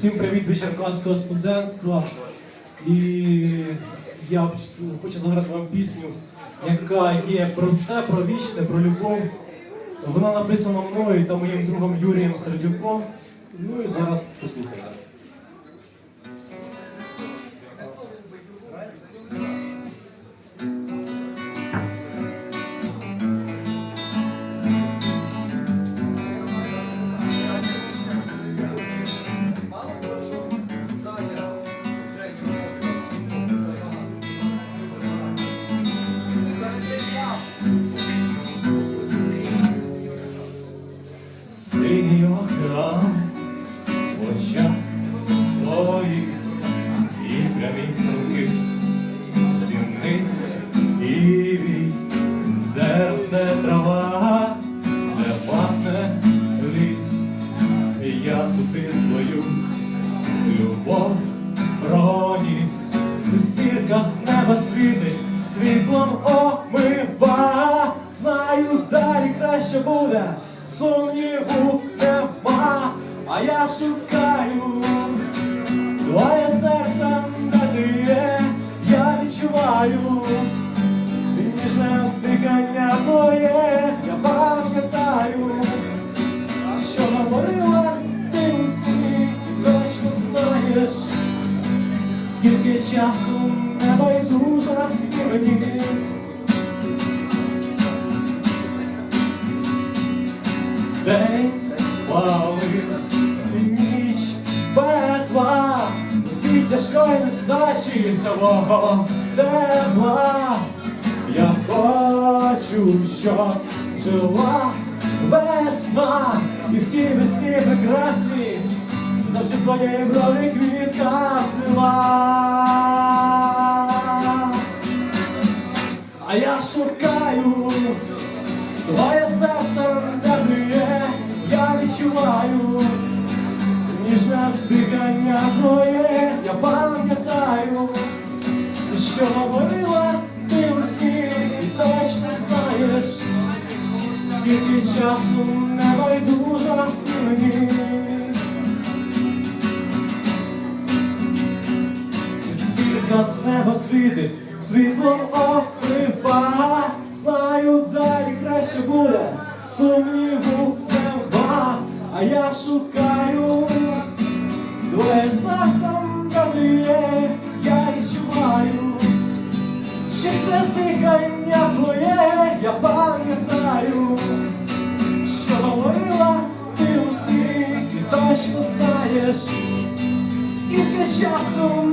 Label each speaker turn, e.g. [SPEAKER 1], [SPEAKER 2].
[SPEAKER 1] Всім привіт від черкаського студентства. І я хочу заграти вам пісню, яка є про все, про вічне, про любов. Вона написана мною та моїм другом Юрієм Сердюком. Ну і зараз послухайте. Любов проніс, зірка з неба світить, світлом омива, знаю, далі краще буде, сумніву нема, а я шукаю твоє серце, де ти я відчуваю. Ніжне дихання твоє, я пам'ятаю, скільки часу не байдужа мені. День палив, ніч пекла, від тяжкої нестачі твого тепла. Я хочу, щоб жила весна, і в тій весні прекрасні завжди твоєї брови квітка цвіла. Дихання твоє, я пам'ятаю, що говорила ти у сні, і точно знаєш, скільки часу не байдужа ти мені. Зірка з неба світить, світлом оприва, знаю, далі краще буде, сумніву нема, а я шукаю твоє серце, де я є, я відчуваю, що це дихання твоє, я пам'ятаю, що говорила ти у світі, точно знаєш. Скільки часу